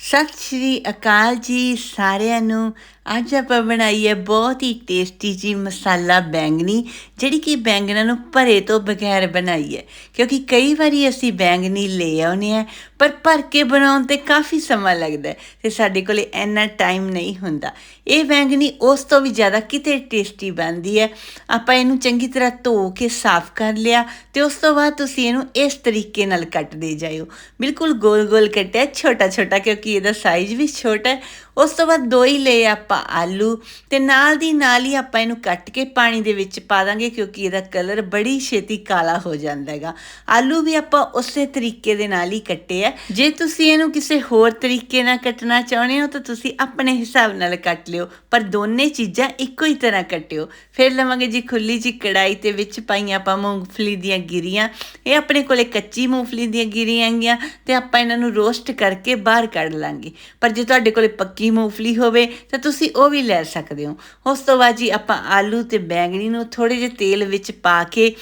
ਸਤਿ ਸ਼੍ਰੀ ਅਕਾਲ ਜੀ ਸਾਰਿਆਂ ਨੂੰ। ਅੱਜ ਆਪਾਂ ਬਣਾਈ ਹੈ ਬਹੁਤ ਹੀ ਟੇਸਟੀ ਜੀ ਮਸਾਲਾ ਬੈਂਗਣੀ, ਜਿਹੜੀ ਕਿ ਬੈਂਗਣਾ ਨੂੰ ਭਰੇ ਤੋਂ ਬਗੈਰ ਬਣਾਈ ਹੈ। ਕਿਉਂਕਿ ਕਈ ਵਾਰੀ ਅਸੀਂ ਬੈਂਗਣੀ ਲੈ ਆਉਨੇ ਆ ਪਰ ਭਰ ਕੇ ਬਣਾਉਣ ਤੇ ਕਾਫੀ ਸਮਾਂ ਲੱਗਦਾ ਹੈ ਤੇ ਸਾਡੇ ਕੋਲੇ ਇੰਨਾ ਟਾਈਮ ਨਹੀਂ ਹੁੰਦਾ। ਇਹ ਬੈਂਗਣੀ ਉਸ ਤੋਂ ਵੀ ਜ਼ਿਆਦਾ ਕਿਤੇ ਟੇਸਟੀ ਬਣਦੀ ਹੈ। ਆਪਾਂ ਇਹਨੂੰ ਚੰਗੀ ਤਰ੍ਹਾਂ ਧੋ ਕੇ ਸਾਫ਼ ਕਰ ਲਿਆ ਤੇ ਉਸ ਤੋਂ ਬਾਅਦ ਤੁਸੀਂ ਇਹਨੂੰ ਇਸ ਤਰੀਕੇ ਨਾਲ ਕੱਟਦੇ ਜਾਇਓ। ਬਿਲਕੁਲ ਗੋਲ ਗੋਲ ਕੱਟਿਆ ਛੋਟਾ ਛੋਟਾ ਕਿਉਂਕਿ ਕਿਉਂਕਿ ਇਹਦਾ ਸਾਈਜ਼ ਵੀ ਛੋਟਾ ਹੈ, ਉਸ ਤੋਂ ਬਾਅਦ ਦੋ ਹੀ ਲਏ ਆਪਾਂ ਆਲੂ ਤੇ ਨਾਲ ਦੀ ਨਾਲ ਹੀ ਆਪਾਂ ਇਹਨੂੰ ਕੱਟ ਕੇ ਪਾਣੀ ਦੇ ਵਿੱਚ ਪਾ ਦਾਂਗੇ ਕਿਉਂਕਿ ਇਹਦਾ ਕਲਰ ਬੜੀ ਛੇਤੀ ਕਾਲਾ ਹੋ ਜਾਂਦਾ ਹੈਗਾ। ਆਲੂ ਵੀ ਆਪਾਂ ਉਸੇ ਤਰੀਕੇ ਦੇ ਨਾਲ ਹੀ ਕੱਟੇ ਆ। ਜੇ ਤੁਸੀਂ ਇਹਨੂੰ ਕਿਸੇ ਹੋਰ ਤਰੀਕੇ ਨਾਲ ਕੱਟਣਾ ਚਾਹੁੰਦੇ ਹੋ ਤਾਂ ਤੁਸੀਂ ਆਪਣੇ ਹਿਸਾਬ ਨਾਲ ਕੱਟ ਲਿਓ, ਪਰ ਦੋਨੇ ਚੀਜ਼ਾਂ ਇੱਕੋ ਹੀ ਤਰ੍ਹਾਂ ਕੱਟਿਓ। ਫਿਰ ਲਵਾਂਗੇ ਜੀ ਖੁੱਲੀ ਜੀ ਕੜਾਈ ਤੇ ਵਿੱਚ ਪਾਈਆਂ ਆਪਾਂ ਮੂੰਗਫਲੀ ਦੀਆਂ ਗਿਰੀਆਂ। ਇਹ ਆਪਣੇ ਕੋਲੇ ਕੱਚੀ ਮੂੰਗਫਲੀ ਦੀਆਂ ਗਿਰੀਆਂ ਆਂਗੀਆਂ ਤੇ ਆਪਾਂ ਇਹਨਾਂ ਨੂੰ ਰੋਸਟ ਕਰਕੇ ਬਾਹਰ ਕੱਢ ਲਾਂਗੇ। ਪਰ ਜੇ ਤੁਹਾਡੇ ਕੋਲੇ ਪੱਕੀ ਮੂੰਗਫਲੀ ਹੋਵੇ, ਤਾਂ ਤੁਸੀਂ ਉਹ ਵੀ ਲੈ ਸਕਦੇ ਹੋ। ਉਸ ਤੋਂ ਬਾਅਦ ਜੀ ਆਪਾਂ ਆਲੂ ਤੇ ਬੈਂਗਣੀ ਨੂੰ ਥੋੜੇ ਜਿਹੇ ਤੇਲ ਵਿੱਚ ਪਾ ਕੇ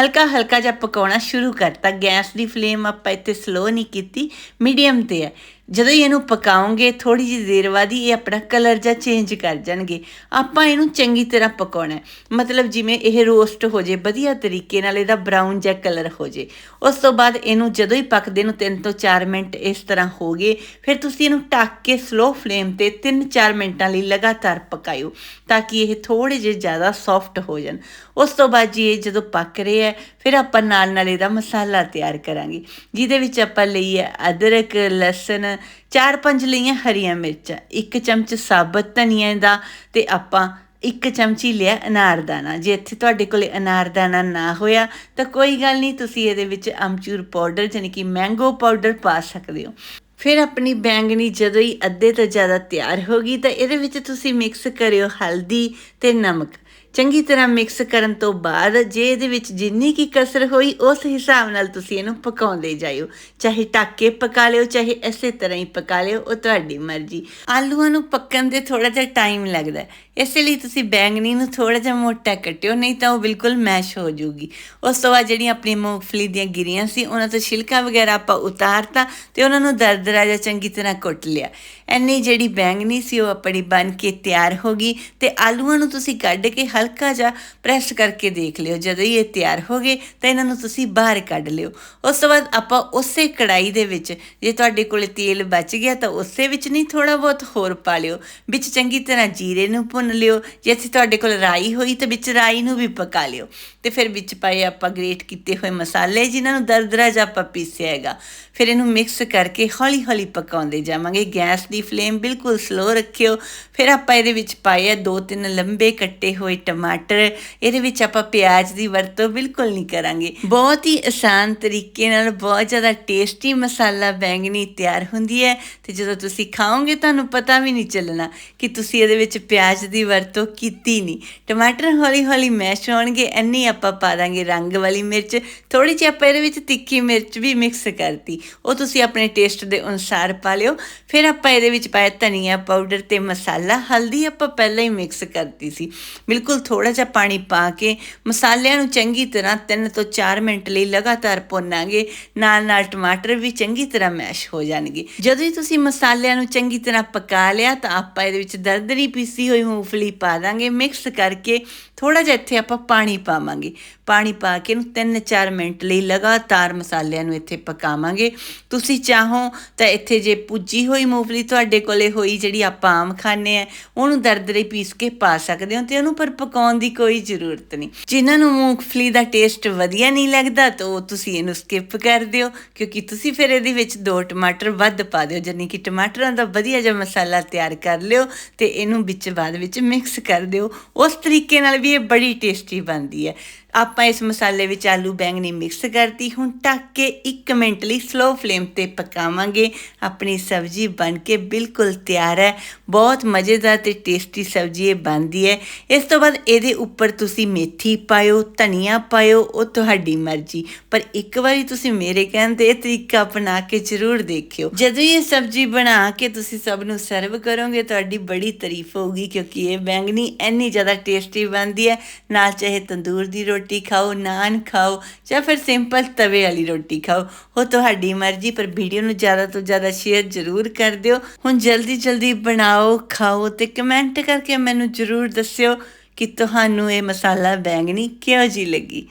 ਹਲਕਾ ਹਲਕਾ ਜਿਹਾ ਪਕਾਉਣਾ ਸ਼ੁਰੂ ਕਰਤਾ। ਗੈਸ ਦੀ ਫਲੇਮ ਆਪਾਂ ਇੱਥੇ ਸਲੋ ਨਹੀਂ ਕੀਤੀ ਮੀਡੀਅਮ ਤੇ ਹੈ। ਜਦੋਂ ਹੀ ਇਹਨੂੰ ਪਕਾਉਂਗੇ ਥੋੜੀ ਜਿਹੀ ਦੇਰ ਬਾਅਦ ਹੀ ਇਹ ਆਪਣਾ ਕਲਰ ਜਾਂ ਚੇਂਜ ਕਰ ਜਾਣਗੇ। ਆਪਾਂ ਇਹਨੂੰ ਚੰਗੀ ਤਰ੍ਹਾਂ ਪਕਾਉਣਾ ਮਤਲਬ ਜਿਵੇਂ ਇਹ ਰੋਸਟ ਹੋ ਜੇ, ਵਧੀਆ ਤਰੀਕੇ ਨਾਲ ਇਹਦਾ ਬਰਾਊਨ ਜਾਂ ਕਲਰ ਹੋ ਜੇ। ਉਸ ਤੋਂ ਬਾਅਦ ਇਹਨੂੰ ਜਦੋਂ ਹੀ ਪੱਕਦੇ ਨੂੰ 3 ਤੋਂ 4 ਮਿੰਟ ਇਸ ਤਰ੍ਹਾਂ ਹੋ ਗਏ, ਫਿਰ ਤੁਸੀਂ ਇਹਨੂੰ ਢੱਕ ਕੇ ਸਲੋ ਫਲੇਮ ਤੇ 3-4 ਮਿੰਟਾਂ ਲਈ ਲਗਾਤਾਰ ਪਕਾਇਓ, ਤਾਂ ਕਿ ਇਹ ਥੋੜੇ ਜਿਹੇ ਜ਼ਿਆਦਾ ਸੌਫਟ ਹੋ ਜਾਣ। ਉਸ ਤੋਂ ਬਾਅਦ ਜੀ ਇਹ ਜਦੋਂ ਪੱਕ ਰਹੇ ਹੈ, ਫਿਰ ਆਪਾਂ ਨਾਲ ਨਾਲ ਇਹਦਾ ਮਸਾਲਾ ਤਿਆਰ ਕਰਾਂਗੇ। ਜਿਹਦੇ ਵਿੱਚ ਆਪਾਂ ਲਈ ਹੈ ਅਦਰਕ, ਲਸਣ ਚਾਰ ਪੰਜ ਲਈਆਂ ਹਰੀਆਂ ਮਿਰਚਾਂ, ਇੱਕ ਚਮਚ ਸਾਬਤ ਧਨੀਆ ਦਾ ਤੇ ਆਪਾਂ ਇੱਕ ਚਮਚੀ ਲਿਆ ਅਨਾਰਦਾਨਾ। ਜੇ ਇੱਥੇ ਤੁਹਾਡੇ ਕੋਲੇ ਅਨਾਰਦਾਨਾ ਨਾ ਹੋਇਆ, ਤਾਂ ਕੋਈ ਗੱਲ ਨਹੀਂ, ਤੁਸੀਂ ਇਹਦੇ ਵਿੱਚ ਅਮਚੂਰ ਪਾਊਡਰ ਯਾਨੀ ਕਿ ਮੈਂਗੋ ਪਾਊਡਰ ਪਾ ਸਕਦੇ ਹੋ। ਫਿਰ ਆਪਣੀ ਬੈਂਗਣੀ ਜਦੋਂ ਹੀ ਅੱਧੇ ਤੋਂ ਜ਼ਿਆਦਾ ਤਿਆਰ ਹੋ ਗਈ, ਤਾਂ ਇਹਦੇ ਵਿੱਚ ਤੁਸੀਂ ਮਿਕਸ ਕਰਿਓ ਹਲਦੀ ਤੇ ਨਮਕ। ਚੰਗੀ ਤਰ੍ਹਾਂ ਮਿਕਸ ਕਰਨ ਤੋਂ ਬਾਅਦ ਜੇ ਇਹਦੇ ਵਿੱਚ ਜਿੰਨੀ ਕੀ ਕਸਰ ਹੋਈ, ਉਸ ਹਿਸਾਬ ਨਾਲ ਤੁਸੀਂ ਇਹਨੂੰ ਪਕਾਉਂਦੇ ਜਾਇਓ। ਚਾਹੇ ਢੱਕ ਕੇ ਪਕਾ ਲਿਓ, ਚਾਹੇ ਐਸੇ ਤਰ੍ਹਾਂ ਹੀ ਪਕਾ ਲਿਓ, ਉਹ ਤੁਹਾਡੀ ਮਰਜ਼ੀ। ਆਲੂਆਂ ਨੂੰ ਪੱਕਣ ਦੇ ਥੋੜਾ ਜਿਹਾ ਟਾਈਮ ਲੱਗਦਾ ਇਸੇ ਲਈ ਤੁਸੀਂ ਬੈਂਗਣੀ ਨੂੰ ਥੋੜਾ ਜਿਹਾ ਮੋਟਾ ਕੱਟਿਓ, ਨਹੀਂ ਤਾਂ ਉਹ ਬਿਲਕੁਲ ਮੈਸ਼ ਹੋ ਜਾਊਗੀ। ਉਸ ਤੋਂ ਬਾਅਦ ਜਿਹੜੀਆਂ ਆਪਣੀ ਮੂੰਗਫਲੀ ਦੀਆਂ ਗਿਰੀਆਂ ਸੀ, ਉਹਨਾਂ ਤੋਂ ਛਿਲਕਾ ਵਗੈਰਾ ਆਪਾਂ ਉਤਾਰਤਾ ਤੇ ਉਹਨਾਂ ਨੂੰ ਦਰਦਰਾ ਜਿਹਾ ਚੰਗੀ ਤਰ੍ਹਾਂ ਕੁੱਟ ਲਿਆ। ਐਨੀ ਜਿਹੜੀ ਬੈਂਗਣੀ ਸੀ, ਉਹ ਆਪਣੀ ਬਣ ਕੇ ਤਿਆਰ ਹੋ ਗਈ ਤੇ ਆਲੂਆਂ ਨੂੰ ਤੁਸੀਂ ਕੱਢ ਕੇ ਹਲ ਹਲਕਾ ਜਿਹਾ ਪ੍ਰੈਸ ਕਰਕੇ ਦੇਖ ਲਿਓ। ਜਦੋਂ ਇਹ ਤਿਆਰ ਹੋ ਗਏ, ਤਾਂ ਇਹਨਾਂ ਨੂੰ ਤੁਸੀਂ ਬਾਹਰ ਕੱਢ ਲਿਓ। ਉਸ ਤੋਂ ਬਾਅਦ ਆਪਾਂ ਉਸੇ ਕੜਾਈ ਦੇ ਵਿੱਚ, ਜੇ ਤੁਹਾਡੇ ਕੋਲ ਤੇਲ ਬਚ ਗਿਆ, ਤਾਂ ਉਸੇ ਵਿੱਚ ਨਹੀਂ ਥੋੜਾ ਬਹੁਤ ਹੋਰ ਪਾ ਲਿਓ। ਵਿੱਚ ਚੰਗੀ ਤਰ੍ਹਾਂ ਜੀਰੇ ਨੂੰ ਭੁੰਨ ਲਿਓ। ਜੇ ਤੁਹਾਡੇ ਕੋਲ ਰਾਈ ਹੋਈ, ਤਾਂ ਵਿੱਚ ਰਾਈ ਨੂੰ ਵੀ ਪਕਾ ਲਿਓ। ਤੇ ਫਿਰ ਵਿੱਚ ਪਾਏ ਆਪਾਂ ਗ੍ਰੇਟ ਕੀਤੇ ਹੋਏ ਮਸਾਲੇ, ਜਿਨ੍ਹਾਂ ਨੂੰ ਦਰਦਰਾ ਜਿਹਾ ਆਪਾਂ ਪੀਸਿਆ ਹੈਗਾ। ਫਿਰ ਇਹਨੂੰ ਮਿਕਸ ਕਰਕੇ ਹੌਲੀ ਹੌਲੀ ਪਕਾਉਂਦੇ ਜਾਵਾਂਗੇ। ਗੈਸ ਦੀ ਫਲੇਮ ਬਿਲਕੁਲ ਸਲੋ ਰੱਖਿਓ। ਫਿਰ ਆਪਾਂ ਇਹਦੇ ਵਿੱਚ ਪਾਏ ਆ ਦੋ ਤਿੰਨ ਲੰਬੇ ਕੱਟੇ ਹੋਏ ਟਮਾਟਰ, ਇਹਦੇ ਵਿੱਚ ਆਪਾਂ ਪਿਆਜ਼ ਦੀ ਵਰਤੋਂ ਬਿਲਕੁਲ ਨਹੀਂ ਕਰਾਂਗੇ। ਬਹੁਤ ਹੀ ਆਸਾਨ ਤਰੀਕੇ ਨਾਲ ਬਹੁਤ ਜ਼ਿਆਦਾ ਟੇਸਟੀ ਮਸਾਲਾ ਬੈਂਗਣੀ ਤਿਆਰ ਹੁੰਦੀ ਹੈ ਤੇ ਜਦੋਂ ਤੁਸੀਂ ਖਾਓਗੇ ਤੁਹਾਨੂੰ ਪਤਾ ਵੀ ਨਹੀਂ ਚੱਲਣਾ ਕਿ ਤੁਸੀਂ ਇਹਦੇ ਵਿੱਚ ਪਿਆਜ਼ ਦੀ ਵਰਤੋਂ ਕੀਤੀ ਨਹੀਂ। ਟਮਾਟਰ ਹੌਲੀ ਹੌਲੀ ਮੈਸ਼ ਹੋਣਗੇ, ਇੰਨੀ ਆਪਾਂ ਪਾ ਦਾਂਗੇ ਰੰਗ ਵਾਲੀ ਮਿਰਚ। ਥੋੜੀ ਜਿਹੀ ਆਪਾਂ ਇਹਦੇ ਵਿੱਚ ਤਿੱਖੀ ਮਿਰਚ ਵੀ ਮਿਕਸ ਕਰਤੀ। ਉਹ ਤੁਸੀਂ ਆਪਣੇ ਟੇਸਟ ਦੇ ਅਨੁਸਾਰ ਪਾ ਲਿਓ। ਫਿਰ ਆਪਾਂ ਇਹਦੇ ਵਿੱਚ ਪਾਇਆ ਧਨੀਆ ਪਾਊਡਰ ਤੇ ਮਸਾਲਾ, ਹਲਦੀ ਆਪਾਂ ਪਹਿਲਾਂ ਹੀ ਮਿਕਸ ਕਰਤੀ ਸੀ। ਬਿਲਕੁਲ ਥੋੜਾ ਜਿਹਾ ਪਾਣੀ ਪਾ ਕੇ ਮਸਾਲਿਆਂ ਨੂੰ ਚੰਗੀ ਤਰ੍ਹਾਂ 3 ਤੋਂ 4 ਮਿੰਟ ਲਈ ਲਗਾਤਾਰ ਭੁੰਨਾਂਗੇ। ਨਾਲ ਨਾਲ ਟਮਾਟਰ ਵੀ ਚੰਗੀ ਤਰ੍ਹਾਂ ਮੈਸ਼ ਹੋ ਜਾਣਗੇ। ਜਦੋਂ ਹੀ ਤੁਸੀਂ ਮਸਾਲਿਆਂ ਨੂੰ ਚੰਗੀ ਤਰ੍ਹਾਂ ਪਕਾ ਲਿਆ ਤਾਂ ਆਪਾਂ ਇਹਦੇ ਵਿੱਚ ਦਰਦਰੀ ਪੀਸੀ ਹੋਈ ਮੂੰਗਫਲੀ ਪਾ ਦਾਂਗੇ। ਮਿਕਸ ਕਰਕੇ ਥੋੜਾ ਜਿਹਾ ਇੱਥੇ ਆਪਾਂ ਪਾਣੀ ਪਾਵਾਂਗੇ। ਪਾਣੀ ਪਾ ਕੇ ਇਹਨੂੰ 3-4 ਮਿੰਟ ਲਈ ਲਗਾਤਾਰ ਮਸਾਲਿਆਂ ਨੂੰ ਇੱਥੇ ਪਕਾਵਾਂਗੇ। ਤੁਸੀਂ ਚਾਹੋ ਤਾਂ ਇੱਥੇ ਜੇ ਪੁੱਜੀ ਹੋਈ ਮੂੰਗਫਲੀ ਤੁਹਾਡੇ ਕੋਲੇ ਹੋਈ ਜਿਹੜੀ ਆਪਾਂ ਆਮ ਖਾਣੇ ਆ ਉਹਨੂੰ ਦਰਦਰੇ ਪੀਸ ਕੇ ਪਾ ਸਕਦੇ ਹੋ ਤੇ ਉਹਨੂੰ ਪਰ ਪਕਾਉਣ ਦੀ ਕੋਈ ਜ਼ਰੂਰਤ ਨਹੀਂ। ਜਿਨ੍ਹਾਂ ਨੂੰ ਮੂੰਗਫਲੀ ਦਾ ਟੇਸਟ ਵਧੀਆ ਨਹੀਂ ਲੱਗਦਾ, ਤਾਂ ਉਹ ਤੁਸੀਂ ਇਹਨੂੰ ਸਕਿਪ ਕਰ ਦਿਓ, ਕਿਉਂਕਿ ਤੁਸੀਂ ਫਿਰ ਇਹਦੇ ਵਿੱਚ ਦੋ ਟਮਾਟਰ ਵੱਧ ਪਾ ਦਿਓ ਜਾਨੀ ਕਿ ਟਮਾਟਰਾਂ ਦਾ ਵਧੀਆ ਜਿਹਾ ਮਸਾਲਾ ਤਿਆਰ ਕਰ ਲਿਓ ਤੇ ਇਹਨੂੰ ਵਿੱਚ ਬਾਅਦ ਵਿੱਚ ਮਿਕਸ ਕਰ ਦਿਓ। ਉਸ ਤਰੀਕੇ ਨਾਲ ਵੀ ਇਹ ਬੜੀ ਟੇਸਟੀ ਬਣਦੀ ਹੈ। ਆਪਾਂ ਇਸ ਮਸਾਲੇ ਵਿੱਚ ਆਲੂ ਬੈਂਗਣੀ ਮਿਕਸ ਕਰਤੀ ਹੁਣ ਢੱਕ ਕੇ 1 ਮਿੰਟ ਲਈ ਸਲੋ ਫਲੇਮ ਤੇ ਪਕਾਵਾਂਗੇ। ਆਪਣੀ ਸਬਜ਼ੀ ਬਣ ਕੇ ਬਿਲਕੁਲ ਤਿਆਰ ਹੈ। ਬਹੁਤ ਮਜ਼ੇਦਾਰ ਤੇ ਟੇਸਟੀ ਸਬਜ਼ੀ ਇਹ ਬਣਦੀ ਹੈ। ਇਸ ਤੋਂ ਬਾਅਦ ਇਹਦੇ ਉੱਪਰ ਤੁਸੀਂ ਮੇਥੀ ਪਾਇਓ, ਧਨੀਆ ਪਾਇਓ, ਉਹ ਤੁਹਾਡੀ ਮਰਜ਼ੀ। ਪਰ ਇੱਕ ਵਾਰੀ ਤੁਸੀਂ ਮੇਰੇ ਕਹਿਣ ਤੇ ਇਹ ਤਰੀਕਾ ਅਪਣਾ ਕੇ ਜ਼ਰੂਰ ਦੇਖਿਓ। ਜਦੋਂ ਇਹ ਸਬਜ਼ੀ ਬਣਾ ਕੇ ਤੁਸੀਂ ਸਭ ਨੂੰ ਸਰਵ ਕਰੋਗੇ, ਤੁਹਾਡੀ ਬੜੀ ਤਾਰੀਫ ਹੋਊਗੀ, ਕਿਉਂਕਿ ਇਹ ਬੈਂਗਣੀ ਇੰਨੀ ਜ਼ਿਆਦਾ ਟੇਸਟੀ ਬਣਦੀ ਹੈ। ਨਾਲ ਚਾਹੇ ਤੰਦੂਰ ਦੀ ਰੋਟੀ ਰੋਟੀ ਖਾਓ, ਨਾਨ ਖਾਓ, ਜਾਂ ਫਿਰ ਸਿੰਪਲ ਤਵੇ ਵਾਲੀ ਰੋਟੀ ਖਾਓ, ਉਹ ਤੁਹਾਡੀ ਮਰਜ਼ੀ, ਪਰ ਵੀਡੀਓ ਨੂੰ ਜ਼ਿਆਦਾ ਤੋਂ ਜ਼ਿਆਦਾ ਸ਼ੇਅਰ ਜ਼ਰੂਰ ਕਰ ਦਿਓ। ਹੁਣ ਜਲਦੀ ਜਲਦੀ ਬਣਾਓ, ਖਾਓ ਤੇ ਕਮੈਂਟ ਕਰਕੇ ਮੈਨੂੰ ਜ਼ਰੂਰ ਦੱਸਿਓ। ਕਿ ਤੁਹਾਨੂੰ ਇਹ ਮਸਾਲਾ ਬੈਂਗਣੀ ਕਿਹੋ ਜੀ ਲੱਗੀ?